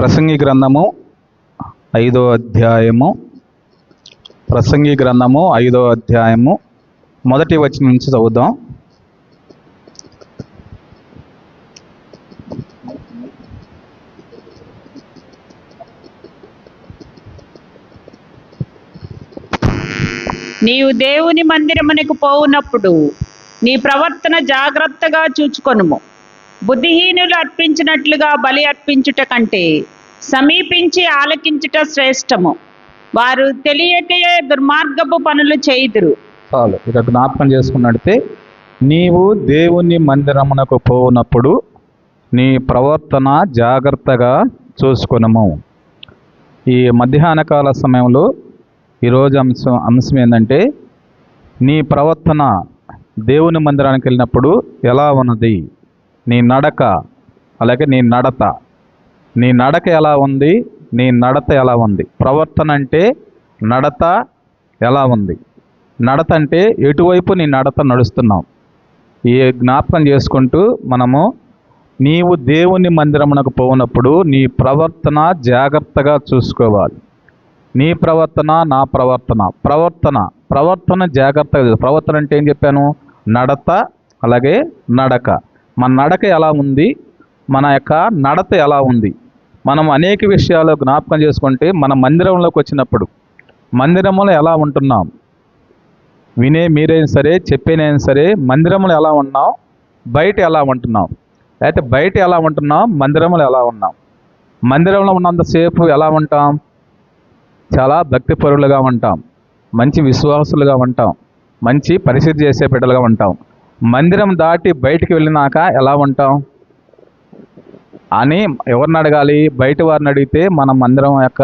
ప్రసంగి గ్రంథము ఐదో అధ్యాయము. ప్రసంగి గ్రంథము ఐదో అధ్యాయము. మొదటి వచనం నుంచి చదువుదాం. నీవు దేవుని మందిరమునకు పోవునప్పుడు నీ ప్రవర్తన జాగ్రత్తగా చూచుకొనుము. బుద్ధిహీనులు అర్పించినట్లుగా బలి అర్పించుట కంటే సమీపించి ఆలకించుట శ్రేష్టము. వారు తెలియకే దుర్మార్గపు పనులు చేయుదురు. చాలు. ఇక జ్ఞాపకం చేసుకున్నట్టే నీవు దేవుని మందిరమునకు పోనప్పుడు నీ ప్రవర్తన జాగ్రత్తగా చూసుకునము. ఈ మధ్యాహ్న కాల సమయంలో ఈరోజు అంశం అంశం ఏంటంటే నీ ప్రవర్తన దేవుని మందిరానికి వెళ్ళినప్పుడు ఎలా ఉన్నది? నీ నడక అలాగే నీ నడత. నీ నడక ఎలా ఉంది? నీ నడత ఎలా ఉంది? ప్రవర్తన అంటే నడత ఎలా ఉంది? నడత అంటే ఎటువైపు నీ నడత నడుస్తున్నావు? ఈ జ్ఞాపకం చేసుకుంటూ మనము నీవు దేవుని మందిరమునకు పోనప్పుడు నీ ప్రవర్తన జాగ్రత్తగా చూసుకోవాలి. నీ ప్రవర్తన నా ప్రవర్తన. ప్రవర్తన ప్రవర్తన జాగ్రత్తగా ప్రవర్తన అంటే ఏం చెప్పాను? నడత అలాగే నడక. మన నడక ఎలా ఉంది? మన యొక్క నడత ఎలా ఉంది? మనం అనేక విషయాలు జ్ఞాపకం చేసుకుంటే మన మందిరంలోకి వచ్చినప్పుడు మందిరంలో ఎలా ఉంటున్నాం? వినే మీరైనా సరే చెప్పేనైనా సరే మందిరంలో ఎలా ఉన్నాం? బయట ఎలా ఉంటున్నాం? అయితే బయట ఎలా ఉంటున్నాం? మందిరంలో ఎలా ఉన్నాం? మందిరంలో ఉన్నంతసేపు ఎలా ఉంటాం? చాలా భక్తిపరులుగా ఉంటాం. మంచి విశ్వాసులుగా ఉంటాం. మంచి పరిస్థితి చేసే బిడ్డలుగా ఉంటాం. మందిరం దాటి బయటికి వెళ్ళినాక ఎలా ఉంటాం? అని ఎవరిని అడగాలి? బయట వారిని అడిగితే మన మందిరం యొక్క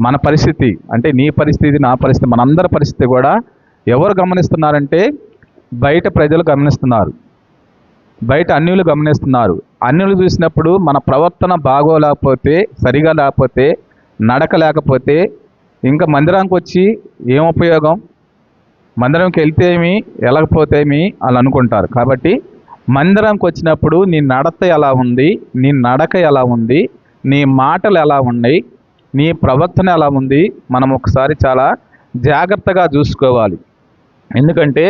మన పరిస్థితి అంటే నీ పరిస్థితి నా పరిస్థితి మనందరి పరిస్థితి కూడా ఎవరు గమనిస్తున్నారంటే బయట ప్రజలు గమనిస్తున్నారు. బయట అన్యులు గమనిస్తున్నారు. అన్యులు చూసినప్పుడు మన ప్రవర్తన బాగోలేకపోతే సరిగా లేకపోతే నడక లేకపోతే ఇంకా మందిరానికి వచ్చి ఏం ఉపయోగం? మందిరంకి వెళ్తేమి వెళ్ళకపోతేమి అని అనుకుంటారు. కాబట్టి మందిరంకి వచ్చినప్పుడు నీ నడత ఎలా ఉంది నీ నడక ఎలా ఉంది నీ మాటలు ఎలా ఉన్నాయి నీ ప్రవర్తన ఎలా ఉంది మనం ఒకసారి చాలా జాగ్రత్తగా చూసుకోవాలి. ఎందుకంటే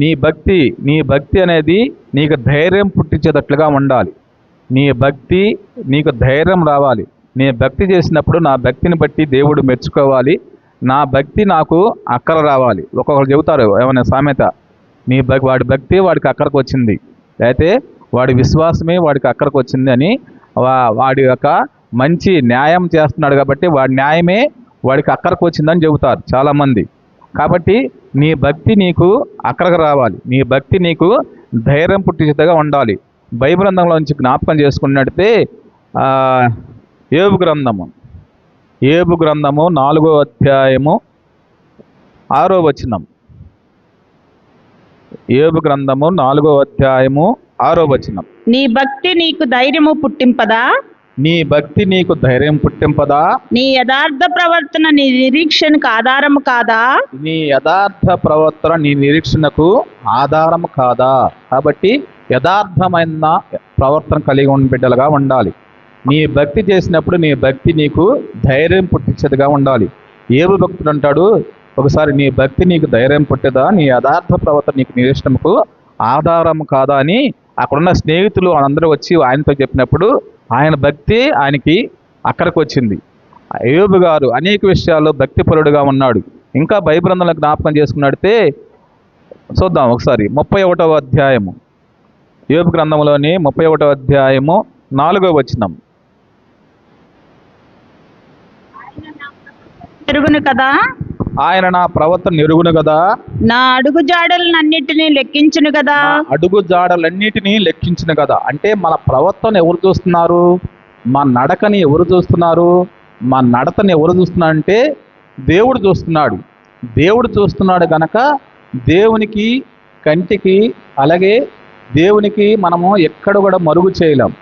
నీ భక్తి నీ భక్తి అనేది నీకు ధైర్యం పుట్టించేటట్లుగా ఉండాలి. నీ భక్తి నీకు ధైర్యం రావాలి. నీ భక్తి చేసినప్పుడు నా భక్తిని బట్టి దేవుడు మెచ్చుకోవాలి. నా భక్తి నాకు అక్కర రావాలి. ఒక్కొక్కరు చెబుతారు ఏమైనా సామెత? నీ భక్ వాడి భక్తి వాడికి అక్కడికి వచ్చింది. అయితే వాడి విశ్వాసమే వాడికి అక్కడికి వచ్చింది అని వా- వాడి యొక్క మంచి న్యాయం చేస్తున్నాడు కాబట్టి వాడి న్యాయమే వాడికి అక్కడికి వచ్చిందని చెబుతారు చాలామంది. కాబట్టి నీ భక్తి నీకు అక్కడికి రావాలి. నీ భక్తి నీకు ధైర్యం పుట్టించేదిగా ఉండాలి. బైబిల్ గ్రంథంలోంచి జ్ఞాపకం చేసుకున్నట్టే ఆ, గ్రంథము. ఏబు గ్రంథము నాలుగో అధ్యాయము ఆరో వచనం. ఏబు గ్రంథము నాలుగో అధ్యాయము ఆరో వచనం. నీ భక్తి నీకు ధైర్యము పుట్టింపదా? నీ భక్తి నీకు ధైర్యం పుట్టింపదా? నీ యథార్థ ప్రవర్తన నీ నిరీక్షణకు ఆధారము కాదా? నీ యథార్థ ప్రవర్తన నీ నిరీక్షణకు ఆధారం కాదా? కాబట్టి యథార్థమైన ప్రవర్తన కలిగి ఉన్న బిడ్డలుగా ఉండాలి. నీ భక్తి చేసినప్పుడు నీ భక్తి నీకు ధైర్యం పుట్టించేదిగా ఉండాలి. ఏవు భక్తుడు అంటాడు ఒకసారి నీ భక్తి నీకు ధైర్యం పుట్టదా? నీ యథార్థ ప్రవర్తన నీకు నిరీక్షణకు ఆధారం కాదా అని అక్కడున్న స్నేహితులు అందరూ వచ్చి ఆయనతో చెప్పినప్పుడు ఆయన భక్తి ఆయనకి అక్కడికి వచ్చింది. ఏబు గారు అనేక విషయాల్లో భక్తిపరుడుగా ఉన్నాడు. ఇంకా భయబ్రంథంలో జ్ఞాపకం చేసుకున్నట్టే చూద్దాం ఒకసారి. ముప్పై ఒకటవ అధ్యాయము. ఏబు గ్రంథంలోని ముప్పై ఒకటవ అధ్యాయము నాలుగో వచనం. ఎరుగును కదా? ఆయన నా ప్రవర్తన ఎరుగును కదా? నా అడుగు జాడలనన్నిటినీ లెక్కించును కదా? అడుగు జాడలన్నిటినీ లెక్కించిన కదా. అంటే మన ప్రవర్తన ఎవరు చూస్తున్నారు? మా నడకని ఎవరు చూస్తున్నారు? మా నడతని ఎవరు చూస్తున్నారంటే దేవుడు చూస్తున్నాడు. దేవుడు చూస్తున్నాడు గనక దేవునికి కంటికి అలాగే దేవునికి మనము ఎక్కడ కూడా మరుగు చేయలేం.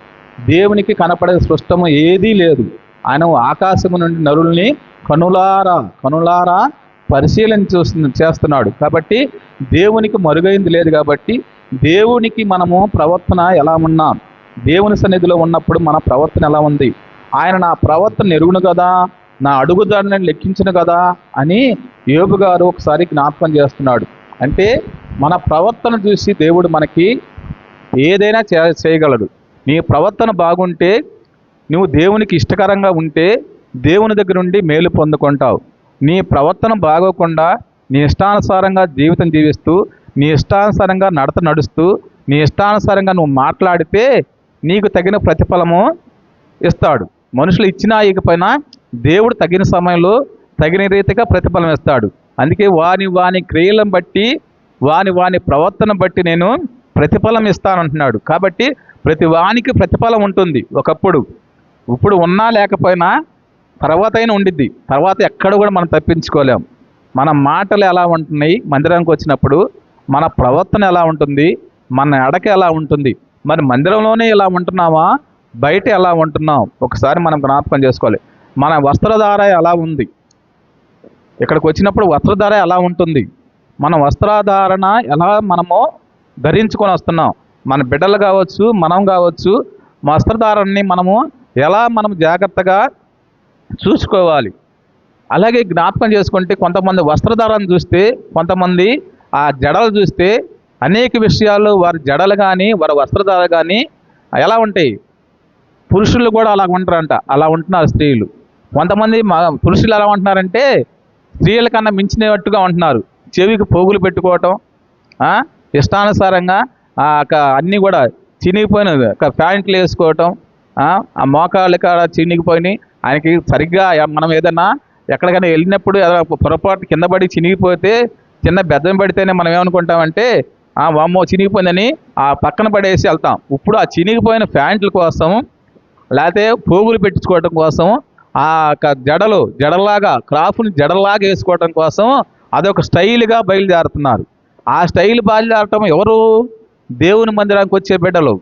దేవునికి కనపడే స్పష్టము ఏదీ లేదు. ఆయన ఆకాశము నుండి నరుల్ని కనులారా కనులారా పరిశీలన చూస్తు చేస్తున్నాడు. కాబట్టి దేవునికి మరుగైంది లేదు కాబట్టి దేవునికి మనము ప్రవర్తన ఎలా ఉన్నాం? దేవుని సన్నిధిలో ఉన్నప్పుడు మన ప్రవర్తన ఎలా ఉంది? ఆయన నా ప్రవర్తన ఎరుగును కదా? నా అడుగుదారిని లెక్కించను కదా? అని యోబు గారు ఒకసారి జ్ఞాపకం చేస్తున్నాడు. అంటే మన ప్రవర్తన చూసి దేవుడు మనకి ఏదైనా చే చేయగలడు. నీ ప్రవర్తన బాగుంటే నువ్వు దేవునికి ఇష్టకరంగా ఉంటే దేవుని దగ్గర నుండి మేలు పొందుకుంటావు. నీ ప్రవర్తన బాగోకుండా నీ ఇష్టానుసారంగా జీవితం జీవిస్తూ నీ ఇష్టానుసారంగా నడత నడుస్తూ నీ ఇష్టానుసారంగా నువ్వు మాట్లాడితే నీకు తగిన ప్రతిఫలము ఇస్తాడు. మనుషులు ఇచ్చినా ఇకపోయినా దేవుడు తగిన సమయంలో తగిన రీతిగా ప్రతిఫలం ఇస్తాడు. అందుకే వాని వాని క్రియలను బట్టి వాని వాని ప్రవర్తన బట్టి నేను ప్రతిఫలం ఇస్తానంటున్నాడు. కాబట్టి ప్రతి వానికి ప్రతిఫలం ఉంటుంది ఒకప్పుడు. ఇప్పుడు ఉన్నా లేకపోయినా తర్వాత అయినా ఉండిద్ది. తర్వాత ఎక్కడ కూడా మనం తప్పించుకోలేం. మన మాటలు ఎలా ఉంటున్నాయి? మందిరానికి వచ్చినప్పుడు మన ప్రవర్తన ఎలా ఉంటుంది? మన ఎడక ఎలా ఉంటుంది? మరి మందిరంలోనే ఎలా ఉంటున్నామా? బయట ఎలా ఉంటున్నాం? ఒకసారి మనం జ్ఞాపకం చేసుకోవాలి. మన వస్త్రధార ఎలా ఉంది? ఇక్కడికి వచ్చినప్పుడు వస్త్రధార ఎలా ఉంటుంది? మన వస్త్రధారణ ఎలా మనము ధరించుకొని వస్తున్నాం? మన బిడ్డలు కావచ్చు మనం కావచ్చు వస్త్రధారణని మనము ఎలా మనం జాగ్రత్తగా చూసుకోవాలి. అలాగే జ్ఞాపకం చేసుకుంటే కొంతమంది వస్త్రధారణ చూస్తే కొంతమంది ఆ జడలు చూస్తే అనేక విషయాలు వారి జడలు కానీ వారి వస్త్రధార కానీ ఎలా ఉంటాయి? పురుషులు కూడా అలా ఉంటారంట. అలా ఉంటున్నారు స్త్రీలు. కొంతమంది మా పురుషులు ఎలా ఉంటున్నారంటే స్త్రీల కన్నా మించినట్టుగా ఉంటున్నారు. చెవికి పోగులు పెట్టుకోవటం ఇష్టానుసారంగా ఆ అన్నీ కూడా చినిగిపోయిన ప్యాంట్లు వేసుకోవటం ఆ ఆ మోకాళ్ళ కాడ చినిగిపోయినాయి. ఆయనకి సరిగ్గా మనం ఏదైనా ఎక్కడికైనా వెళ్ళినప్పుడు ఏదైనా పొరపాటు కింద పడి చినిగిపోతే చిన్న బెద్దం పడితేనే మనం ఏమనుకుంటామంటే ఆ వామ్మో చినిగిపోయిందని ఆ పక్కన పడేసి వెళ్తాం. ఇప్పుడు ఆ చినిగిపోయిన ప్యాంట్ల కోసం లేకపోతే పోగులు పెట్టించుకోవడం కోసం ఆ యొక్క జడలు జడలాగా క్రాఫ్ని జడలాగా వేసుకోవడం కోసం అదొక స్టైల్గా బయలుదేరుతున్నారు. ఆ స్టైల్ బయలుదేరటం ఎవరు? దేవుని మందిరానికి వచ్చే బిడ్డలు.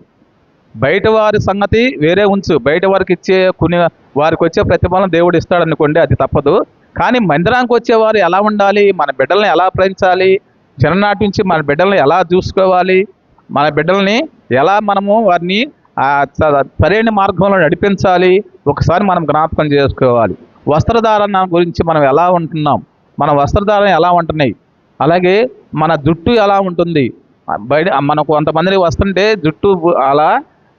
బయట వారి సంగతి వేరే ఉంచు. బయట వారికి ఇచ్చే కొన్ని వారికి వచ్చే ప్రతిఫలం దేవుడు ఇస్తాడు అనుకోండి అది తప్పదు. కానీ మందిరానికి వచ్చేవారు ఎలా ఉండాలి? మన బిడ్డల్ని ఎలా ప్రయించాలి చిన్ననాటి నుంచి మన బిడ్డల్ని ఎలా చూసుకోవాలి? మన బిడ్డల్ని ఎలా మనము వారిని సరైన మార్గంలో నడిపించాలి? ఒకసారి మనం జ్ఞాపకం చేసుకోవాలి. వస్త్రధారణ గురించి మనం ఎలా ఉంటున్నాం? మన వస్త్రధారణ ఎలా ఉంటున్నాయి? అలాగే మన జుట్టు ఎలా ఉంటుంది? బయట మనకు కొంతమంది వస్తుంటే జుట్టు అలా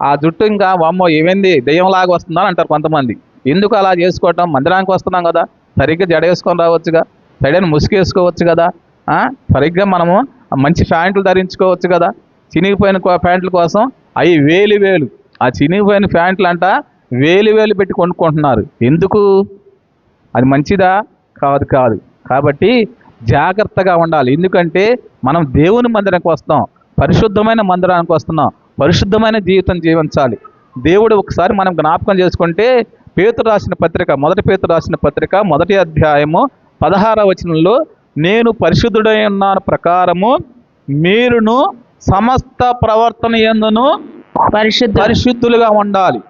ఆ జుట్టు ఇంకా వామ్మో ఏమైంది? దెయ్యంలాగా వస్తుందా అంటారు కొంతమంది. ఎందుకు అలా చేసుకోవటం? మందిరానికి వస్తున్నాం కదా. సరిగ్గా జడ వేసుకొని రావచ్చు సరైన ముసుగు కదా. సరిగ్గా మనము మంచి ప్యాంట్లు ధరించుకోవచ్చు కదా. చినిగిపోయిన ప్యాంట్ల కోసం అవి వేలు వేలు. ఆ చినిగిపోయిన ప్యాంట్లు అంట వేలు వేలు పెట్టి కొనుక్కుంటున్నారు. ఎందుకు? అది మంచిదా? కాదు కాదు. కాబట్టి జాగ్రత్తగా ఉండాలి. ఎందుకంటే మనం దేవుని మందిరానికి వస్తాం పరిశుద్ధమైన మందిరానికి వస్తున్నాం. పరిశుద్ధమైన జీవితం జీవించాలి. దేవుడు ఒకసారి మనం జ్ఞాపకం చేసుకుంటే పేతురు రాసిన పత్రిక మొదటి పేతురు రాసిన పత్రిక మొదటి అధ్యాయము పదహార వచనంలో నేను పరిశుద్ధుడై ఉన్నాను ప్రకారము మీరును సమస్త ప్రవర్తన ఎందును పరిశుద్ధ పరిశుద్ధులుగా ఉండాలి.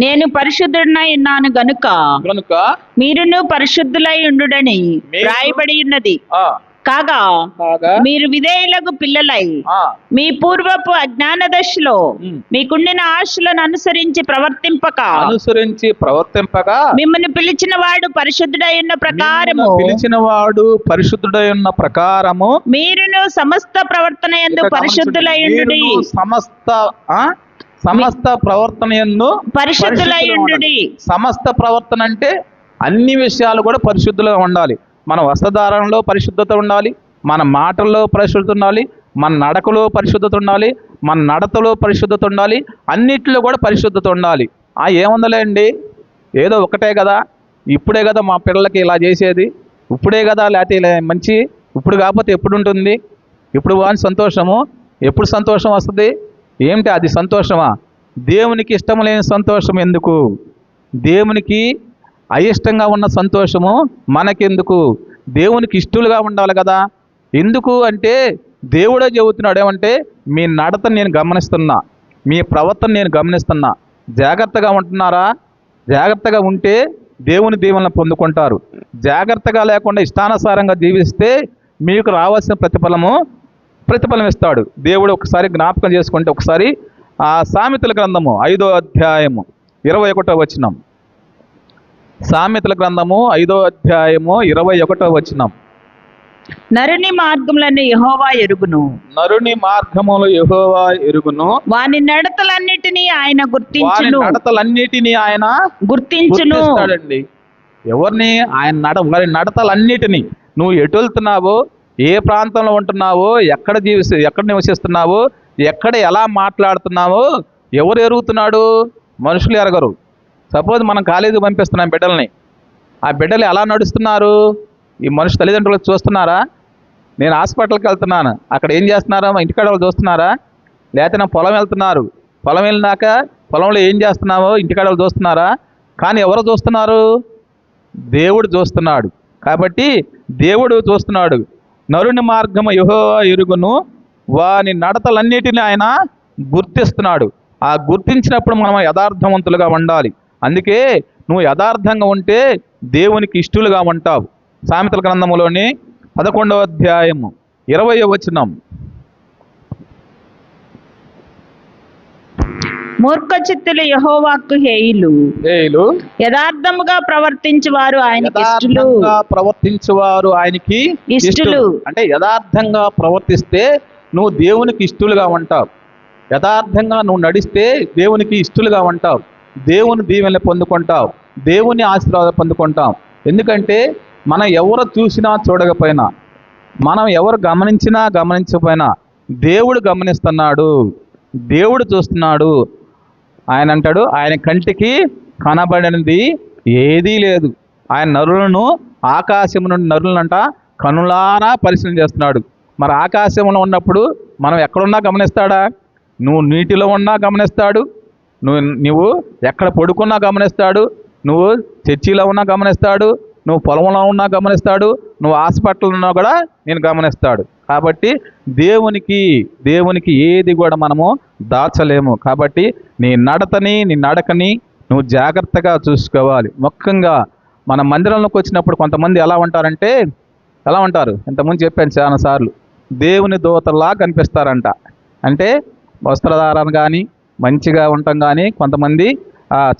నేను పరిశుద్ధుడనై ఉన్నాను గనుక కనుక మీరును పరిశుద్ధులై ఉండుడని రాయబడి ఉన్నది. కాగా మీరు విధేయులకు పిల్లలై మీ పూర్వపు అజ్ఞాన దశలో. మీకుండిన ఆశలను అనుసరించి ప్రవర్తింపక. అనుసరించి ప్రవర్తింపగా మిమ్మల్ని పిలిచిన వాడు పరిశుద్ధుడై ఉన్న ప్రకారము. పిలిచిన వాడు పరిశుద్ధుడై ఉన్న ప్రకారము. మీరును సమస్త ప్రవర్తన ఎందు పరిశుద్ధులై సమస్త ఆ? సమస్త ప్రవర్తన ఎందు పరిశుద్ధులై. సమస్త ప్రవర్తన అంటే అన్ని విషయాలు కూడా పరిశుద్ధులుగా ఉండాలి. మన వస్త్రధారణలో పరిశుద్ధత ఉండాలి మన మాటల్లో పరిశుద్ధత ఉండాలి మన నడకలో పరిశుద్ధత ఉండాలి మన నడతలో పరిశుద్ధత ఉండాలి అన్నిట్లో కూడా పరిశుద్ధత ఉండాలి. ఆ ఏముందలేండి? ఏదో ఒకటే కదా. ఇప్పుడే కదా మా పిల్లలకి ఇలా చేసేది. ఇప్పుడే కదా లేకపోతే మంచి ఇప్పుడు కాకపోతే ఎప్పుడు ఉంటుంది? ఇప్పుడు వాని సంతోషము? ఎప్పుడు సంతోషం వస్తుంది? ఏమిటి అది సంతోషమా? దేవునికి ఇష్టం లేని సంతోషం ఎందుకు? దేవునికి అయిష్టంగా ఉన్న సంతోషము మనకెందుకు? దేవునికి ఇష్టలుగా ఉండాలి కదా. ఎందుకు అంటే దేవుడే చెబుతున్నాడు ఏమంటే మీ నడతను నేను గమనిస్తున్నా మీ ప్రవర్తన నేను గమనిస్తున్నా. జాగ్రత్తగా ఉంటున్నారా? జాగ్రత్తగా ఉంటే దేవుని దీవెనలు పొందుకుంటారు. జాగ్రత్తగా లేకుండా ఇష్టానుసారంగా జీవిస్తే మీకు రావాల్సిన ప్రతిఫలము ప్రతిఫలం ఇస్తాడు. దేవుడు ఒకసారి జ్ఞాపకం చేసుకుంటే ఒకసారి ఆ సామెతల గ్రంథము ఐదో అధ్యాయము ఇరవై ఒకటో వచనం. సామెతల గ్రంథము ఐదో అధ్యాయము ఇరవై ఒకటో వచనం. నరుని మార్గములను యెహోవా ఎరుగును. నరుని మార్గములు యెహోవా ఎరుగును. వాని నడతలన్నిటినీ ఆయన గుర్తించును. నడతలన్నిటినీ ఆయన గుర్తించును. ఎవరిని? ఆయన నడ వారి నడతలన్నిటినీ. నువ్వు ఎటు వెళ్తున్నావో? ఏ ప్రాంతంలో ఉంటున్నావో? ఎక్కడ జీవిస్తూ ఎక్కడ నివసిస్తున్నావో? ఎక్కడ ఎలా మాట్లాడుతున్నావో? ఎవరు ఎరుగుతున్నాడు? మనుషులు ఎరగరు. సపోజ్ మనం కాలేజీకి పంపిస్తున్నాం బిడ్డల్ని. ఆ బిడ్డలు ఎలా నడుస్తున్నారు? ఈ మనిషి తల్లిదండ్రులు చూస్తున్నారా? నేను హాస్పిటల్కి వెళ్తున్నాను. అక్కడ ఏం చేస్తున్నారా? మా ఇంటికాడ వాళ్ళు చూస్తున్నారా? లేకపోతే నా పొలం వెళ్తున్నారు. పొలం వెళ్ళినాక పొలంలో ఏం చేస్తున్నావో ఇంటికాడ వాళ్ళు చూస్తున్నారా? కానీ ఎవరు చూస్తున్నారు? దేవుడు చూస్తున్నాడు. కాబట్టి దేవుడు చూస్తున్నాడు. నరుని మార్గము యహో ఎరుగును. వాని నడతలన్నిటిని ఆయన గుర్తిస్తున్నాడు. ఆ గుర్తించినప్పుడు మనం యథార్థవంతులుగా ఉండాలి. అందుకే నువ్వు యథార్థంగా ఉంటే దేవునికి ఇష్టలుగా ఉంటావు. సామెతల గ్రంథములోని పదకొండవ అధ్యాయము ఇరవై వచనం. మూర్ఖ చిత్తులు యెహోవాకు హేయులు. ఏలు యథార్థముగా ప్రవర్తించు వారు ఆయనకి ఇష్టలు. ప్రవర్తించేవారు ఆయనకి ఇష్టలు. అంటే యథార్థంగా ప్రవర్తిస్తే నువ్వు దేవునికి ఇష్టలుగా ఉంటావు. యథార్థంగా నువ్వు నడిస్తే దేవునికి ఇష్టలుగా ఉంటావు. దేవుని దీవెనలు పొందుకుంటాం. దేవుని ఆశీర్వాదం పొందుకుంటాం. ఎందుకంటే మనం ఎవరు చూసినా చూడకపోయినా మనం ఎవరు గమనించినా గమనించకపోయినా దేవుడు గమనిస్తున్నాడు. దేవుడు చూస్తున్నాడు. ఆయన అంటాడు ఆయన కంటికి కనబడినది ఏదీ లేదు. ఆయన నరులను ఆకాశం నుండి నరులనంట కనులారా పరిశీలన చేస్తున్నాడు. మరి ఆకాశంలో ఉన్నప్పుడు మనం ఎక్కడున్నా గమనిస్తాడా? నువ్వు నీటిలో ఉన్నా గమనిస్తాడు. నువ్వు నువ్వు ఎక్కడ పడుకున్నా గమనిస్తాడు నువ్వు చర్చిలో ఉన్నా గమనిస్తాడు నువ్వు పొలంలో ఉన్నా గమనిస్తాడు నువ్వు హాస్పిటల్ ఉన్నా కూడా నేను గమనిస్తాడు. కాబట్టి దేవునికి దేవునికి ఏది కూడా మనము దాచలేము. కాబట్టి నీ నడతని నీ నడకని నువ్వు జాగ్రత్తగా చూసుకోవాలి. ముఖ్యంగా మన మందిరంలోకి వచ్చినప్పుడు కొంతమంది ఎలా ఉంటారంటే ఎలా ఉంటారు? ఇంతకుముందు చెప్పాను చాలా సార్లు దేవుని దూతలా కనిపిస్తారంట. అంటే వస్త్రధారణ కానీ మంచిగా ఉండటం కానీ కొంతమంది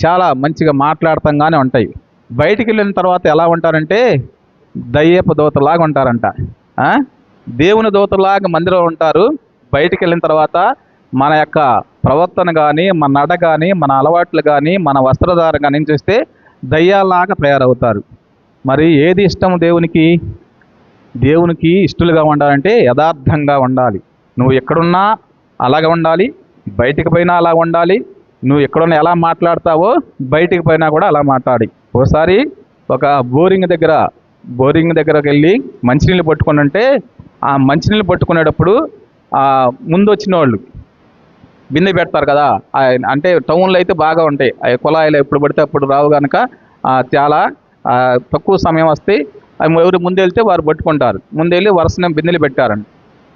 చాలా మంచిగా మాట్లాడటం కానీ ఉంటాయి. బయటికి వెళ్ళిన తర్వాత ఎలా ఉంటారంటే దయ్యపు దోతలాగా ఉంటారంట. దేవుని దోతలాగా మందిరంలో ఉంటారు. బయటికి వెళ్ళిన తర్వాత మన యొక్క ప్రవర్తన కానీ మన నడ కానీ మన అలవాట్లు కానీ మన వస్త్రధారణ కానీ చూస్తే దయ్యాలాగా తయారవుతారు. మరి ఏది ఇష్టం దేవునికి? దేవునికి ఇష్టలుగా ఉండాలంటే యథార్థంగా ఉండాలి. నువ్వు ఎక్కడున్నా అలాగే ఉండాలి. బయటికి పోయినా అలా ఉండాలి. నువ్వు ఎక్కడున్నా ఎలా మాట్లాడతావో బయటికి పోయినా కూడా అలా మాట్లాడి. ఒకసారి ఒక బోరింగ్ దగ్గర బోరింగ్ దగ్గరకు వెళ్ళి మంచినీళ్ళు పట్టుకుని అంటే ఆ మంచినీళ్ళు పట్టుకునేటప్పుడు ఆ ముందు వచ్చిన వాళ్ళు బిందె పెడతారు కదా ఆ అంటే టౌన్లో అయితే బాగా ఉంటాయి. ఆ కుళాయిలు ఎప్పుడు పడితే అప్పుడు రావు కనుక చాలా తక్కువ సమయం వస్తే ఎవరు ముందు వెళ్తే వారు పట్టుకుంటారు. ముందు వెళ్ళి వరుసనే బిందెలు పెట్టారండి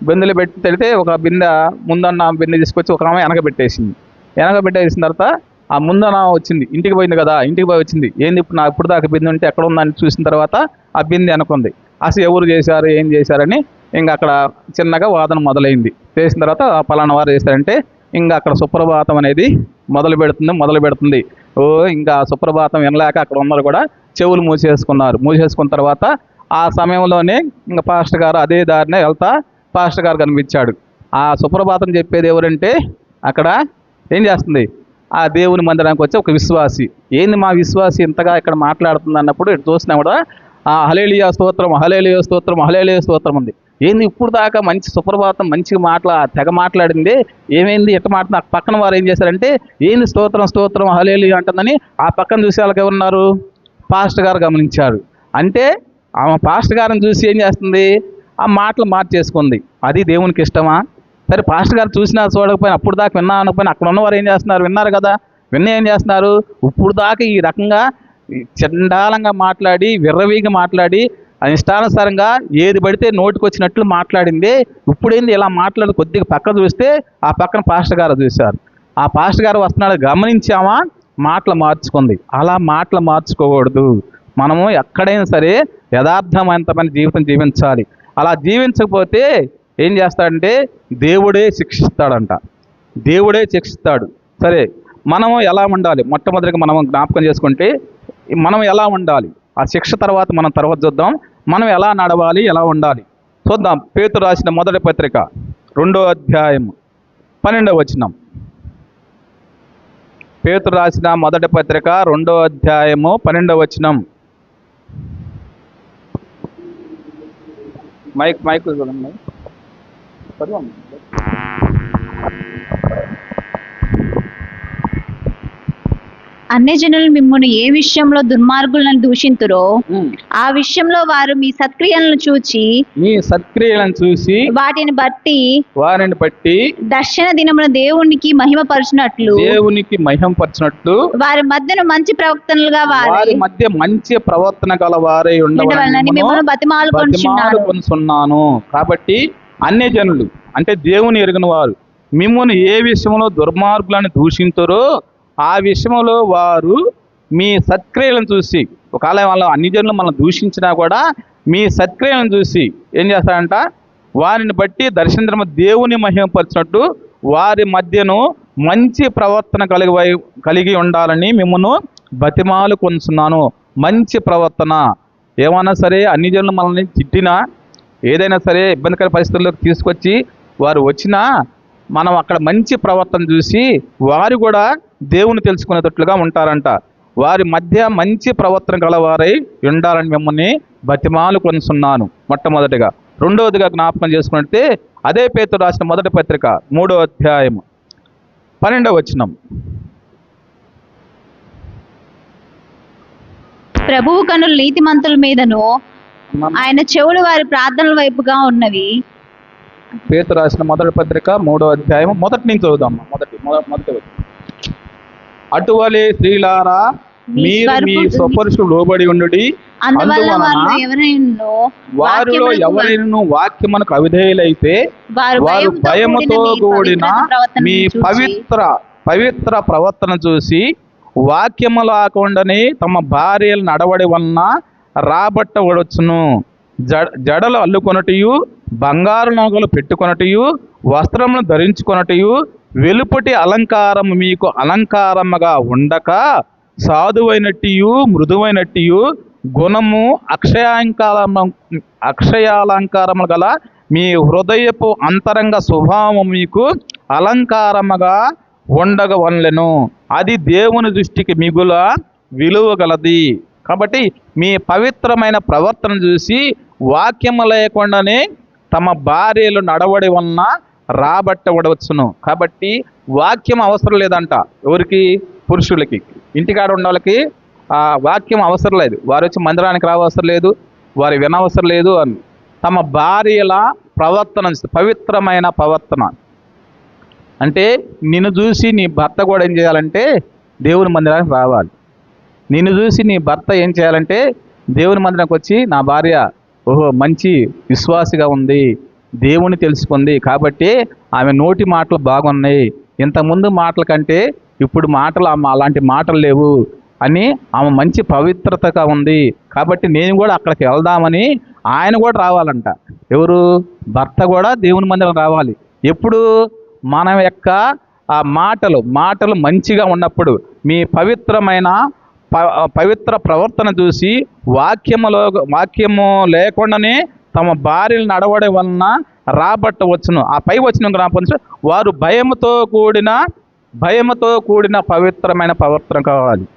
బిందెలు పెట్టి పెడితే ఒక బిందె ముందన్న బిందె తీసుకొచ్చి ఒక ఆమె వెనకబెట్టేసింది. వెనకబెట్టేసిన తర్వాత ఆ ముందన వచ్చింది. ఇంటికి పోయింది కదా ఇంటికి పోయి వచ్చింది. ఏంది ఇప్పుడు నా ఇప్పుడు దాకా బిందె ఉంటే ఎక్కడ ఉందని చూసిన తర్వాత ఆ బిందె అనుకుంది అసలు ఎవరు చేశారు ఏం చేశారని ఇంకా అక్కడ చిన్నగా వాదన మొదలైంది. చేసిన తర్వాత ఆ పలానా వారు చేశారంటే ఇంకా అక్కడ సుప్రభాతం అనేది మొదలు పెడుతుంది మొదలు పెడుతుంది. ఓ ఇంకా సుప్రభాతం వినలేక అక్కడ ఉన్నారు కూడా చెవులు మూసేసుకున్నారు. మూసేసుకున్న తర్వాత ఆ సమయంలోనే ఇంకా పాస్టర్ గారు అదే దారినే వెళ్తా పాస్టర్ గారు కనిపించాడు. ఆ సుప్రభాతం చెప్పేది ఎవరంటే అక్కడ ఏం చేస్తుంది? ఆ దేవుని మందిరానికి వచ్చి ఒక విశ్వాసి. ఏంది మా విశ్వాసి ఇంతగా ఇక్కడ మాట్లాడుతుంది అన్నప్పుడు ఇటు చూసినా కూడా ఆ హలేలియా స్తోత్రం హలేలియా స్తోత్రం హలేలియా స్తోత్రం ఉంది. ఏంది ఇప్పుడు దాకా మంచి సుప్రభాతం మంచిగా మాట్లా తెగ మాట్లాడింది. ఏమైంది? ఎట్ట మాట? పక్కన వారు ఏం చేశారంటే ఏంది స్తోత్రం స్తోత్రం హలేలియా అంటుందని ఆ పక్కన చూసే వాళ్ళకి ఎవరున్నారు? పాస్టర్ గారు గమనించారు. అంటే ఆమె పాస్టర్ గారిని చూసి ఏం చేస్తుంది? ఆ మాటలు మార్చేసుకుంది. అది దేవునికి ఇష్టమా? సరే పాస్టర్ గారు చూసినా చూడకపోయినా అప్పుడు దాకా విన్నా అనకపోయినా అక్కడ ఉన్నవారు ఏం చేస్తున్నారు? విన్నారు కదా. విన్న ఏం చేస్తున్నారు? ఇప్పుడు దాకా ఈ రకంగా చండాలంగా మాట్లాడి విర్రవీగా మాట్లాడి ఆ ఇష్టానుసారంగా ఏది పడితే నోటికి వచ్చినట్లు మాట్లాడింది. ఇప్పుడేంది ఇలా మాట్లాడి కొద్దిగా పక్క చూస్తే ఆ పక్కన పాస్టర్ గారు చూశారు. ఆ పాస్టర్ గారు వస్తున్నాడు గమనించామా మాటలు మార్చుకుంది. అలా మాటలు మార్చుకోకూడదు. మనము ఎక్కడైనా సరే యథార్థమైనంతమైన జీవితం జీవించాలి. అలా జీవించకపోతే ఏం చేస్తాడంటే దేవుడే శిక్షిస్తాడంట. దేవుడే శిక్షిస్తాడు. సరే మనము ఎలా ఉండాలి? మొట్టమొదటిగా మనం జ్ఞాపకం చేసుకుంటే మనం ఎలా ఉండాలి? ఆ శిక్ష తర్వాత మనం తర్వాత చూద్దాం. మనం ఎలా నడవాలి? ఎలా ఉండాలి? చూద్దాం. పేతు రాసిన మొదటి పత్రిక రెండో అధ్యాయం పన్నెండవ వచనం. పేతు రాసిన మొదటి పత్రిక రెండో అధ్యాయము పన్నెండవ వచనం. మైక్ మైక్ చూడండి చదవండి. అన్ని జనులు మిమ్మల్ని ఏ విషయంలో దుర్మార్గులను దూషింతురో. ఆ విషయంలో వారు మీ సత్క్రియలను చూచి మీ సత్క్రియలను చూసి వాటిని బట్టి వారిని బట్టి దర్శన దినమున దేవునికి మహిమపరచునట్లు దేవునికి మహింపరచినట్లు వారి మధ్యన మంచి ప్రవక్తలుగా వారి మధ్య మంచి ప్రవర్తన గల వారే ఉండవలనని మిమ్మల్ని బతిమాలుకొనుచున్నాను కాబట్టి అన్ని జనులు అంటే దేవుని ఎరిగిన వారు మిమ్మల్ని ఏ విషయంలో దుర్మార్గులను దూషింతురో ఆ విషయంలో వారు మీ సత్క్రియలను చూసి ఒకవేళ వాళ్ళ అన్ని జనులు మనం దూషించినా కూడా మీ సత్క్రియలను చూసి ఏం చేస్తారంట? వారిని బట్టి దర్శనధర్మ దేవుని మహిమపరిచినట్టు వారి మధ్యను మంచి ప్రవర్తన కలిగి వై- కలిగి ఉండాలని మిమ్మల్ని బతిమాలు కొనుచున్నాను. మంచి ప్రవర్తన. ఏమన్నా సరే అన్ని జనులు మనల్ని తిట్టినా ఏదైనా సరే ఇబ్బందికర పరిస్థితుల్లోకి తీసుకొచ్చి వారు వచ్చినా మనం అక్కడ మంచి ప్రవర్తన చూసి వారు కూడా దేవుని తెలుసుకునేటట్లుగా ఉంటారంట. వారి మధ్య మంచి ప్రవర్తన గలవారై ఉండాలని మిమ్మల్ని బతిమాలు కొనుచున్నాను మొట్టమొదటిగా. రెండవదిగా జ్ఞాపకం చేసుకుంటే అదే పేతురు రాసిన మొదటి పత్రిక మూడో అధ్యాయం పన్నెండవ వచనం. ప్రభువు కనులు నీతిమంతుల మీదను ఆయన చెవులు వారి ప్రార్థనల వైపుగా ఉన్నవి. పేతురు రాసిన మొదటి పత్రిక మూడో అధ్యాయం మొదటి నుంచి చదువుదాం మొదటి మొద- మొదటి. అటువలే స్త్రీలారా మీరు మీ స్వపరుషులు లోబడి అందువలన ఎవరైనా వారిలో ఎవరైనా వాక్యమునకు అవిధేయులైతే వారు భయముతో కూడిన మీ పవిత్ర పవిత్ర ప్రవర్తన చూసి వాక్యము లేకుండానే తమ భార్యలు నడవడి వలన రాబట్టవడొచ్చును జడ జడలు అల్లుకొనటియు బంగారు నగలు పెట్టుకొనటియు వస్త్రమును ధరించుకొనటియు వెలుపటి అలంకారం మీకు అలంకారముగా ఉండక సాధువైనట్టియు మృదువైనట్టియు గుణము అక్షయాంకారము అక్షయాలంకారము గల మీ హృదయపు అంతరంగ స్వభావం మీకు అలంకారముగా ఉండగవలెను అది దేవుని దృష్టికి మిగుల విలువ గలది. కాబట్టి మీ పవిత్రమైన ప్రవర్తన చూసి వాక్యము లేకుండానే తమ భార్యలు నడవడి వలన రాబట్టవడవచ్చును కాబట్టి వాక్యం అవసరం లేదంట ఎవరికి? పురుషులకి. ఇంటికాడ ఉన్న వాళ్ళకి ఆ వాక్యం అవసరం లేదు. వారు వచ్చి మందిరానికి రావసరం లేదు వారు వినవసరం లేదు అని. తమ భార్యల ప్రవర్తన పవిత్రమైన ప్రవర్తన. అంటే నిన్ను చూసి నీ భర్త కూడా ఏం చేయాలంటే దేవుని మందిరానికి రావాలి. నిన్ను చూసి నీ భర్త ఏం చేయాలంటే దేవుని మందిరానికి వచ్చి నా భార్య ఓహో మంచి విశ్వాసిగా ఉంది. దేవుని తెలుసుకుంది. కాబట్టి ఆమె నోటి మాటలు బాగున్నాయి. ఇంతకుముందు మాటల కంటే ఇప్పుడు మాటలు ఆమె అలాంటి మాటలు లేవు అని ఆమె మంచి పవిత్రతగా ఉంది. కాబట్టి నేను కూడా అక్కడికి వెళ్దామని ఆయన కూడా రావాలంట. ఎవరు? భర్త కూడా దేవుని మందిరం రావాలి. ఎప్పుడు? మన యొక్క ఆ మాటలు మాటలు మంచిగా ఉన్నప్పుడు మీ పవిత్రమైన ప- పవిత్ర ప్రవర్తన చూసి వాక్యములో వాక్యము లేకుండానే తమ భార్యలు నడవడం వలన రాబట్టవచ్చును ఆ పై వచ్చిన జ్ఞాపకం వారు భయముతో కూడిన భయముతో కూడిన పవిత్రమైన పవిత్రం కావాలి.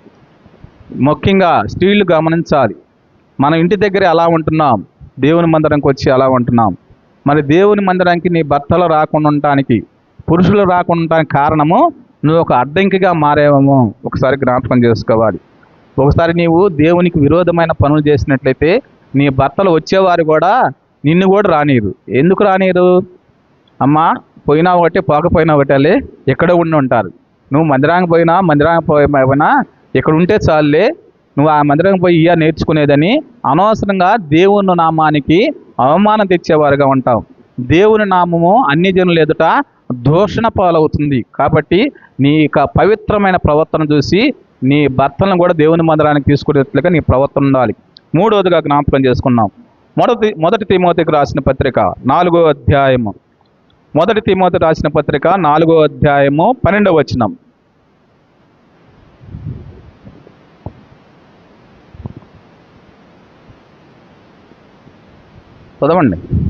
ముఖ్యంగా స్త్రీలు గమనించాలి. మన ఇంటి దగ్గర ఎలా ఉంటున్నాం? దేవుని మందిరంకి వచ్చి ఎలా ఉంటున్నాం? మరి దేవుని మందిరానికి నీ భర్తలు రాకుండా ఉండటానికి పురుషులు రాకుండా ఉండటానికి కారణము నువ్వు ఒక అడ్డంకిగా మారేవేమో. ఒకసారి జ్ఞాపకం చేసుకోవాలి. ఒకసారి నీవు దేవునికి విరోధమైన పనులు చేసినట్లయితే నీ భర్తలు వచ్చేవారు కూడా నిన్ను కూడా రానీరు. ఎందుకు రానీరు? అమ్మా పోయినా ఒకటి పోకపోయినా ఒకటేలే ఎక్కడ ఉండి ఉంటారు? నువ్వు మందిరానికి పోయినా మందిరానికి పోయినా ఇక్కడ ఉంటే చాలులే. నువ్వు ఆ మందిరానికి పోయి ఇయ్య నేర్చుకునేదని అనవసరంగా దేవుని నామానికి అవమానం తెచ్చేవారుగా ఉంటావు. దేవుని నామము అన్ని జనులు ఎదుట దూషణ పాలవుతుంది. కాబట్టి నీ యొక్క పవిత్రమైన ప్రవర్తన చూసి నీ భర్తలను కూడా దేవుని మందిరానికి తీసుకునేట్లుగా నీ ప్రవర్తన ఉండాలి. మూడవదిగా జ్ఞాపకం చేసుకున్నాం. మొదటి మొదటి తిమోతికి రాసిన పత్రిక నాలుగో అధ్యాయము. మొదటి తిమోతి రాసిన పత్రిక నాలుగో అధ్యాయము పన్నెండవ వచనం. చదవండి.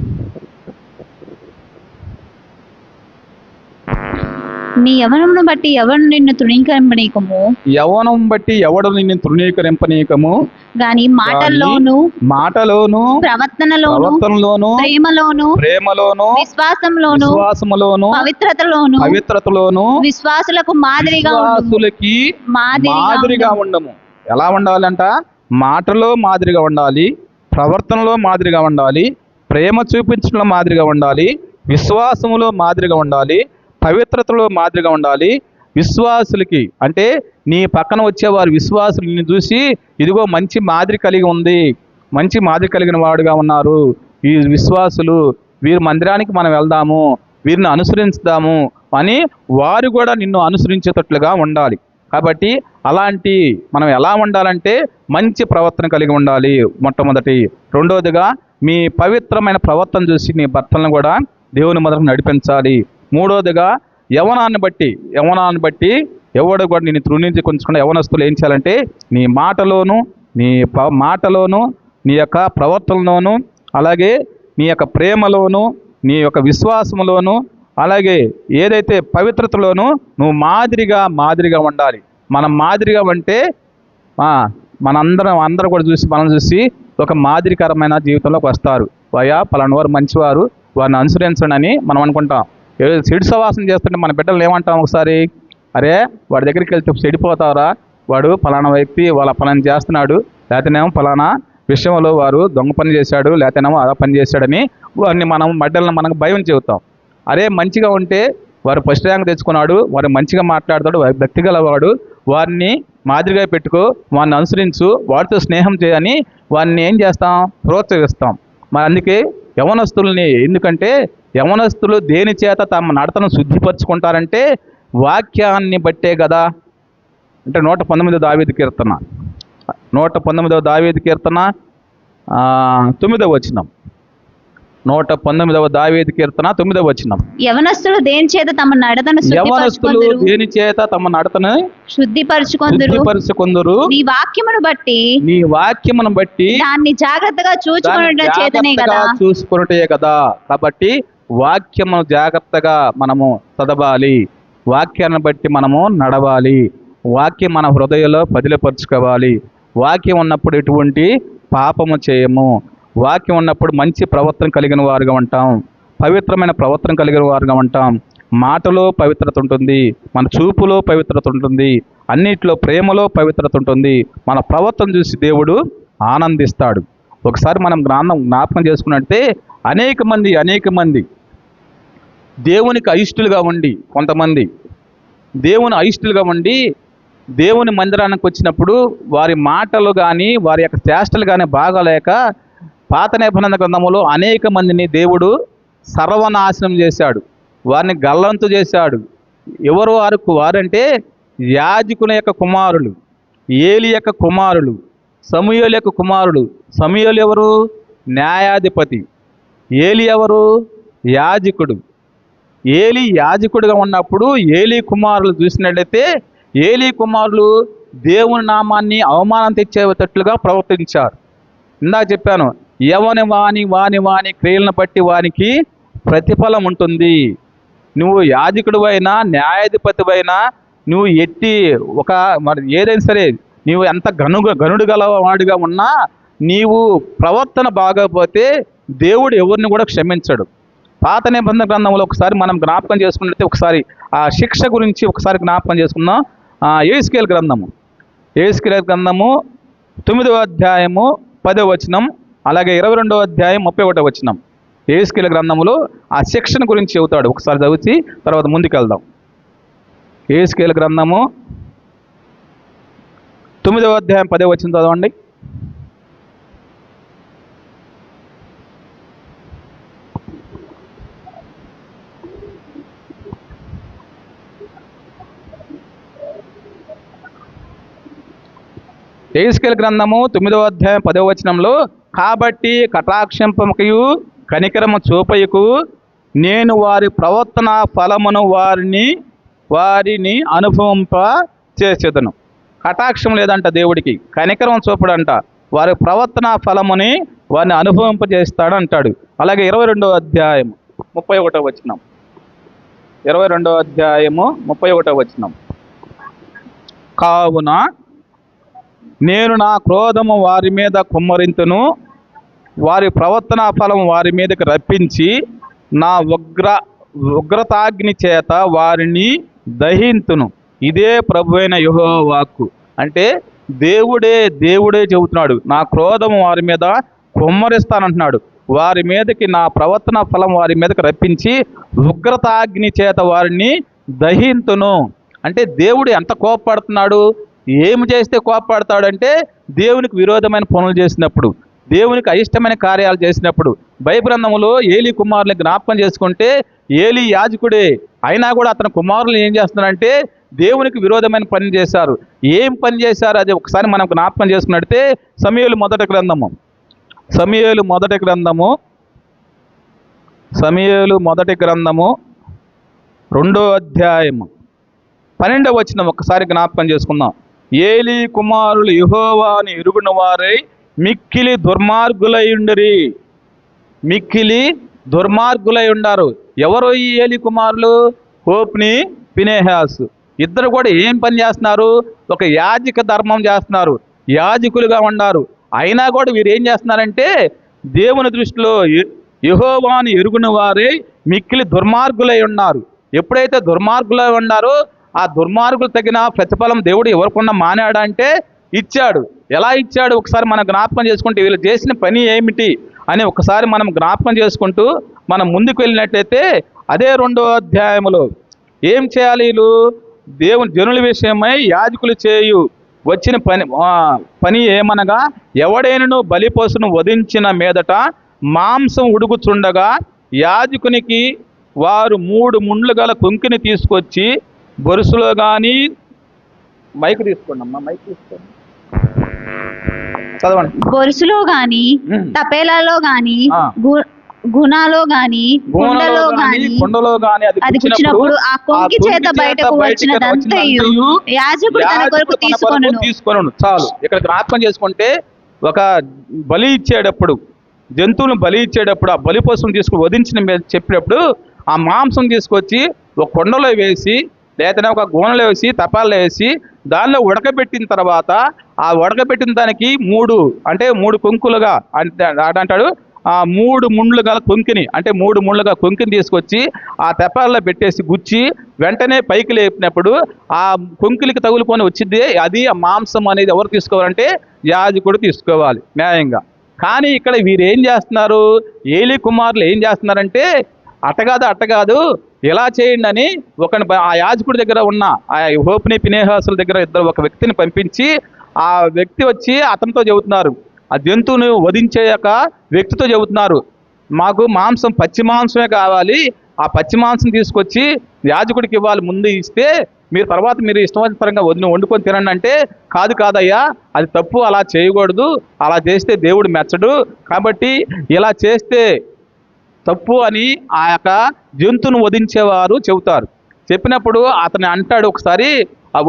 నీ యవనమును బట్టి ఎవరు నిన్ను తృణీకరింపనీకము యవనం బట్టి ఎవడు నిన్ను తృణీకరింపనీకము గాని మాటల్లోను మాటలోను ప్రవర్తనలోను ప్రవర్తనలోను ప్రేమలోను ప్రేమలోను విశ్వాసంలోను విశ్వాసములోను పవిత్రతలోను పవిత్రతలోను విశ్వాసులకు మాదిరిగా. విశ్వాసులకి మాదిరిగా మాదిరిగా ఉండము. ఎలా ఉండాలంట మాటలో మాదిరిగా ఉండాలి ప్రవర్తనలో మాదిరిగా ఉండాలి ప్రేమ చూపించడంలో మాదిరిగా ఉండాలి విశ్వాసములో మాదిరిగా ఉండాలి పవిత్రతలో మాదిరిగా ఉండాలి. విశ్వాసులకి అంటే నీ పక్కన వచ్చేవారు విశ్వాసులని చూసి ఇదిగో మంచి మాదిరి కలిగి ఉంది మంచి మాదిరి కలిగిన వాడుగా ఉన్నారు. ఈ విశ్వాసులు వీరి మందిరానికి మనం వెళ్దాము వీరిని అనుసరించుదాము అని వారు కూడా నిన్ను అనుసరించేటట్లుగా ఉండాలి. కాబట్టి అలాంటి మనం ఎలా ఉండాలంటే మంచి ప్రవర్తన కలిగి ఉండాలి మొట్టమొదటి. రెండవదిగా మీ పవిత్రమైన ప్రవర్తన చూసి నీ భర్తలను కూడా దేవుని మొదలకు నడిపించాలి. మూడవదిగా యవనాన్ని బట్టి యవనాన్ని బట్టి ఎవడు కూడా నేను తృణించి కొంచుకున్న యవనస్తులు ఏం చేయాలంటే నీ మాటలోను నీ ప మాటలోను నీ యొక్క ప్రవర్తనలోను అలాగే నీ యొక్క ప్రేమలోను నీ యొక్క విశ్వాసములోను అలాగే ఏదైతే పవిత్రతలోను నువ్వు మాదిరిగా మాదిరిగా ఉండాలి. మనం మాదిరిగా ఉంటే మనందరం అందరూ కూడా చూసి మనం చూసి ఒక మాదిరికరమైన జీవితంలోకి వస్తారు. వయా పలానా వారు మంచివారు వారిని అనుసరించండి అని మనం అనుకుంటాం. చెడు సవాసం చేస్తుంటే మన బిడ్డలు ఏమంటాం ఒకసారి? అరే వాడి దగ్గరికి వెళ్తే చెడిపోతారా వాడు ఫలానా వ్యక్తి వాళ్ళ పలానా చేస్తున్నాడు. లేకపోతేనేమో ఫలానా విషయంలో వారు దొంగ పని చేశాడు లేకపోతేనేమో అలా పని చేశాడని వారిని మనం మడ్డలను మనకు భయం చెబుతాం. అరే మంచిగా ఉంటే వారు ఫస్ట్ ర్యాంక్ తెచ్చుకున్నాడు వారు మంచిగా మాట్లాడతాడు వారి భక్తి గలవాడు వారిని మాదిరిగా పెట్టుకో వారిని అనుసరించు వారితో స్నేహం చేయని వారిని ఏం చేస్తాం? ప్రోత్సహిస్తాం. మరి అందుకే యవనస్తుల్ని ఎందుకంటే యవనస్తులు దేని చేత తమ నడతను శుద్ధిపరచుకుంటారంటే వాక్యాన్ని బట్టే కదా అంటే నూట పంతొమ్మిదో దావేది కీర్తన. నూట పంతొమ్మిదవ దావేది కీర్తన తొమ్మిదవ వచనం. నూట పంతొమ్మిదవ దావేది కీర్తన తొమ్మిదవ వచనం. యవనస్తులు దేని చేత తమ నడతను యవనస్తులు దేని చేత తమ నడతను శుద్ధిపరచుకొందురు? శుద్ధిపరుచుకుందరు? నీ వాక్యమును బట్టి నీ వాక్యమును బట్టి దాన్ని జాగ్రత్తగా చూచుకున్న చేతనే కదా చూసుకున్నటే కదా కాబట్టి వాక్యమును జాగ్రత్తగా మనము చదవాలి. వాక్యాన్ని బట్టి మనము నడవాలి. వాక్యం మన హృదయంలో పదిలపరుచుకోవాలి. వాక్యం ఉన్నప్పుడు ఎటువంటి పాపము చేయము. వాక్యం ఉన్నప్పుడు మంచి ప్రవర్తన కలిగిన వారుగా ఉంటాం. పవిత్రమైన ప్రవర్తన కలిగిన వారుగా ఉంటాం. మాటలో పవిత్రత ఉంటుంది. మన చూపులో పవిత్రత ఉంటుంది. అన్నిట్లో ప్రేమలో పవిత్రత ఉంటుంది. మన ప్రవర్తన చూసి దేవుడు ఆనందిస్తాడు. ఒకసారి మనం జ్ఞానం జ్ఞాపకం చేసుకున్నట్టే అనేక మంది అనేక మంది. దేవునికి అయిష్టులుగా ఉండి కొంతమంది. దేవుని అయిష్టులుగా ఉండి దేవుని మందిరానికి వచ్చినప్పుడు వారి మాటలు కానీ వారి యొక్క చేష్టలు కానీ బాగాలేక పాత నిబంధన గ్రంథములో అనేక మందిని దేవుడు సర్వనాశనం చేశాడు. వారిని గల్లంతు చేశాడు. ఎవరు వారు? వారంటే యాజకుని యొక్క కుమారులు ఏలి యొక్క కుమారులు సమూయేలు యొక్క కుమారుడు సమూయేలు ఎవరు? న్యాయాధిపతి. ఏలి ఎవరు? యాజకుడు. ఏలి యాజకుడిగా ఉన్నప్పుడు ఏలి కుమారులు చూసినట్లయితే ఏలి కుమారులు దేవుని నామాన్ని అవమానం తెచ్చేటట్లుగా ప్రవర్తించారు. ఇందాక చెప్పాను ఎవని వాని వాని వాని క్రియలను బట్టి వానికి ప్రతిఫలం ఉంటుంది. నువ్వు యాజకుడు అయినా న్యాయాధిపతి అయినా నువ్వు ఎట్టి ఒక మరి ఏదైనా సరే నువ్వు ఎంత గను గనుడు గలవాడిగా ఉన్నా నీవు ప్రవర్తన బాగోకపోతే దేవుడు ఎవరిని కూడా క్షమించడు. పాత నిబంధన గ్రంథంలో ఒకసారి మనం జ్ఞాపకం చేసుకున్నట్లయితే ఒకసారి ఆ శిక్ష గురించి ఒకసారి జ్ఞాపకం చేసుకుందాం ఆ ఏస్కేల్ గ్రంథము. ఏస్కేల్ గ్రంథము తొమ్మిదవ అధ్యాయము పదవ వచనం అలాగే ఇరవై రెండవ అధ్యాయం ముప్పై ఒకటో వచనం. ఏస్కేల్ గ్రంథములో ఆ శిక్షణ గురించి చెబుతాడు. ఒకసారి చదివి తర్వాత ముందుకెళ్దాం. ఏస్కేల్ గ్రంథము తొమ్మిదవ అధ్యాయం పదవ వచనం చదవండి. ఏస్కేల్ గ్రంథము తొమ్మిదవ అధ్యాయం పదవ వచనంలో కాబట్టి కటాక్షంపకయు కనికరము చూపయకు నేను వారి ప్రవర్తన ఫలమును వారిని వారిని అనుభవింప చేసేదను కటాక్షం లేదంట దేవుడికి కనికరం చూపడంట. వారి ప్రవర్తన ఫలముని వారిని అనుభవింపజేస్తాడు అంటాడు అలాగే ఇరవై రెండో అధ్యాయం ముప్పై ఒకటో వచ్చినాం ఇరవై రెండో అధ్యాయము ముప్పై ఒకటో వచ్చినాం కావున నేను నా క్రోధము వారి మీద కుమ్మరింతును వారి ప్రవర్తన ఫలం వారి మీదకి రప్పించి నా ఉగ్ర ఉగ్రతాగ్ని చేత వారిని దహింతును. ఇదే ప్రభు అయిన వాక్కు అంటే దేవుడే దేవుడే చెబుతున్నాడు నా క్రోధము వారి మీద కుమ్మరిస్తానంటున్నాడు. వారి మీదకి నా ప్రవర్తన ఫలం వారి మీదకి రప్పించి ఉగ్రతాగ్ని చేత వారిని దహింతును. అంటే దేవుడు ఎంత కోపపడుతున్నాడు? ఏమి చేస్తే కోపడతాడంటే దేవునికి విరోధమైన పనులు చేసినప్పుడు దేవునికి అయిష్టమైన కార్యాలు చేసినప్పుడు భయగ్రంథములో ఏలి కుమారుని జ్ఞాపకం చేసుకుంటే ఏలి యాజకుడే అయినా కూడా అతని కుమారులు ఏం చేస్తున్నారంటే దేవునికి విరోధమైన పని చేశారు. ఏం పని చేశారు? అది ఒకసారి మనం జ్ఞాపకం చేసుకున్నట్టే సమయలు మొదటి గ్రంథము. సమయలు మొదటి గ్రంథము. సమయలు మొదటి గ్రంథము. రెండో అధ్యాయము. పన్నెండవ వచ్చిన ఒకసారి జ్ఞాపకం చేసుకుందాం. ఏలి కుమారులు యహోవాని ఎరుగున వారై మిక్కిలి దుర్మార్గులై ఉండిరి మిక్కిలి దుర్మార్గులై ఉండారు ఎవరు ఈ ఏలి కుమారులు? హోప్ని పినేహాస్ ఇద్దరు కూడా ఏం పని చేస్తున్నారు? ఒక యాజక ధర్మం చేస్తున్నారు. యాజకులుగా ఉన్నారు అయినా కూడా వీరు ఏం చేస్తున్నారంటే దేవుని దృష్టిలో యహోవాని ఎరుగున వారే మిక్కిలి దుర్మార్గులై ఉన్నారు. ఎప్పుడైతే దుర్మార్గులై ఉన్నారో ఆ దుర్మార్గులు తగిన ప్రతిఫలం దేవుడు ఇవ్వకుండా మానాడా అంటే ఇచ్చాడు. ఎలా ఇచ్చాడు? ఒకసారి మనం జ్ఞాపకం చేసుకుంటే వీళ్ళు చేసిన పని ఏమిటి అని ఒకసారి మనం జ్ఞాపకం చేసుకుంటూ మనం ముందుకు వెళ్ళినట్టయితే అదే రెండో అధ్యాయములో ఏం చేయాలి వీళ్ళు? దేవుని జనుల విషయమై యాజకులు చేయు వచ్చిన పని పని ఏమనగా ఎవడైనను బలిపశును వధించిన మీదట మాంసం ఉడుకుచుండగా యాజకునికి వారు మూడు ముండ్లు గల కుంకిని తీసుకొచ్చి బొరుసులో కానీ మైక్ తీసుకోండి అమ్మా మైక్ తీసుకోండి. చదవండి. గొలుసులో గాని. తపేలాలో గాని గుణాలో గాని కుండలో గోనలో గాని కొండలో గాని అది పుచ్చినప్పుడు ఆ కొంకి చేత బయటకు వచ్చినదంతయు యాజకుడు తన కొరకు తీసుకొనును. తీసుకొను చాలు. ఇక్కడ జ్ఞాపకం చేసుకుంటే ఒక బలి ఇచ్చేటప్పుడు జంతువులను బలి ఇచ్చేటప్పుడు ఆ బలి పశువుని తీసుకుని వధించిన మీద చెప్పినప్పుడు ఆ మాంసం తీసుకొచ్చి ఒక కొండలో వేసి లేకపోతే ఒక గోనలో వేసి తపాల్లో వేసి దానిలో ఉడకబెట్టిన తర్వాత ఆ ఉడకబెట్టిన దానికి మూడు అంటే మూడు కొంకులుగా అంటాడు ఆ మూడు ముండ్లు గల కొంకిని అంటే మూడు ముళ్ళుగా కొంకిని తీసుకొచ్చి ఆ తెపాల్లో పెట్టేసి గుచ్చి వెంటనే పైకి లేపినప్పుడు ఆ కొంకిలికి తగులుకొని వచ్చింది అది ఆ మాంసం అనేది ఎవరు తీసుకోవాలంటే యాజకుడు తీసుకోవాలి న్యాయంగా. కానీ ఇక్కడ వీరు ఏం చేస్తున్నారు? ఏలి కుమారులు ఏం చేస్తున్నారంటే అట్టగాదు అట్టగాదు ఎలా చేయండి అని ఒక ఆ యాజకుడి దగ్గర ఉన్న ఆ హోప్ని పినేహాసుల దగ్గర ఇద్దరు ఒక వ్యక్తిని పంపించి ఆ వ్యక్తి వచ్చి అతనితో చెబుతున్నారు. ఆ జంతువును వధించేయక వ్యక్తితో చెబుతున్నారు. మాకు మాంసం పచ్చి మాంసమే కావాలి. ఆ పచ్చి మాంసం తీసుకొచ్చి యాజకుడికి ఇవ్వాలి ముందు ఇస్తే మీరు తర్వాత మీరు ఇష్టమైనంతరంగా వదిలి వండుకొని తినండి అంటే కాదు కాదయ్యా అది తప్పు అలా చేయకూడదు. అలా చేస్తే దేవుడు మెచ్చడు. కాబట్టి ఇలా చేస్తే తప్పు అని ఆ యొక్క జంతువును వధించేవారు చెబుతారు. చెప్పినప్పుడు అతను అంటాడు ఒకసారి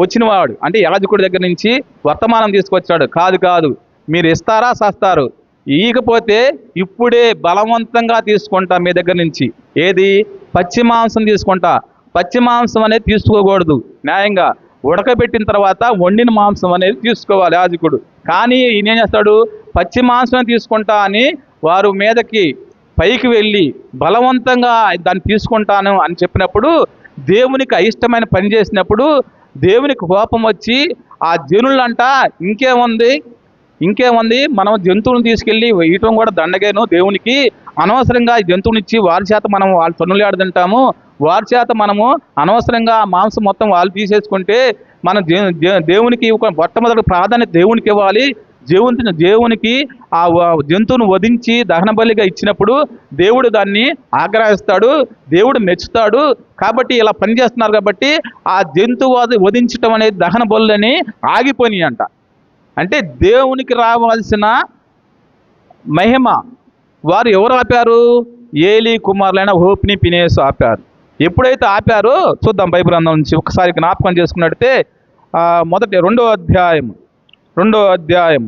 వచ్చినవాడు అంటే యాజకుడి దగ్గర నుంచి వర్తమానం తీసుకొచ్చాడు. కాదు కాదు మీరు ఇస్తారా సస్తారు ఇకపోతే ఇప్పుడే బలవంతంగా తీసుకుంటా మీ దగ్గర నుంచి. ఏది? పచ్చి మాంసం తీసుకుంటా. పచ్చి మాంసం అనేది తీసుకోకూడదు. న్యాయంగా ఉడకబెట్టిన తర్వాత వండిన మాంసం అనేది తీసుకోవాలి యాజకుడు. కానీ ఈయన ఏం చేస్తాడు? పచ్చి మాంసం తీసుకుంటా అని వారు మీదకి పైకి వెళ్ళి బలవంతంగా దాన్ని తీసుకుంటాను అని చెప్పినప్పుడు దేవునికి అయిష్టమైన పని చేసినప్పుడు దేవునికి కోపం వచ్చి ఆ జనులంట ఇంకేముంది? ఇంకేముంది? మనం జంతువులను తీసుకెళ్ళి వేయటం కూడా దండగాను దేవునికి. అనవసరంగా జంతువునిచ్చి జంతువుని ఇచ్చి వారి చేత మనం వాళ్ళ తన్నులు ఆడుతుంటాము వారి చేత మనము అనవసరంగా మాంసం మొత్తం వాళ్ళు తీసేసుకుంటే మన దే- దేవునికి ఒక మొట్టమొదటి ప్రాధాన్యత దేవునికి ఇవ్వాలి. దేవుని దేవునికి ఆ జంతువును వధించి దహన బలిగా ఇచ్చినప్పుడు దేవుడు దాన్ని ఆగ్రహిస్తాడు దేవుడు మెచ్చుతాడు. కాబట్టి ఇలా పనిచేస్తున్నారు కాబట్టి ఆ జంతువు వధ- వధించటం అనేది దహన బలులని ఆగిపోయినాయి అంట. అంటే దేవునికి రావాల్సిన మహిమ వారు ఎవరు ఆపారు? ఏలి కుమారులైన హోప్ని పినేసు ఆపారు. ఎప్పుడైతే ఆపారో చూద్దాం బైబిల్ నుంచి ఒకసారి జ్ఞాపకం చేసుకున్నట్టే మొదటి రెండో అధ్యాయం రెండో అధ్యాయం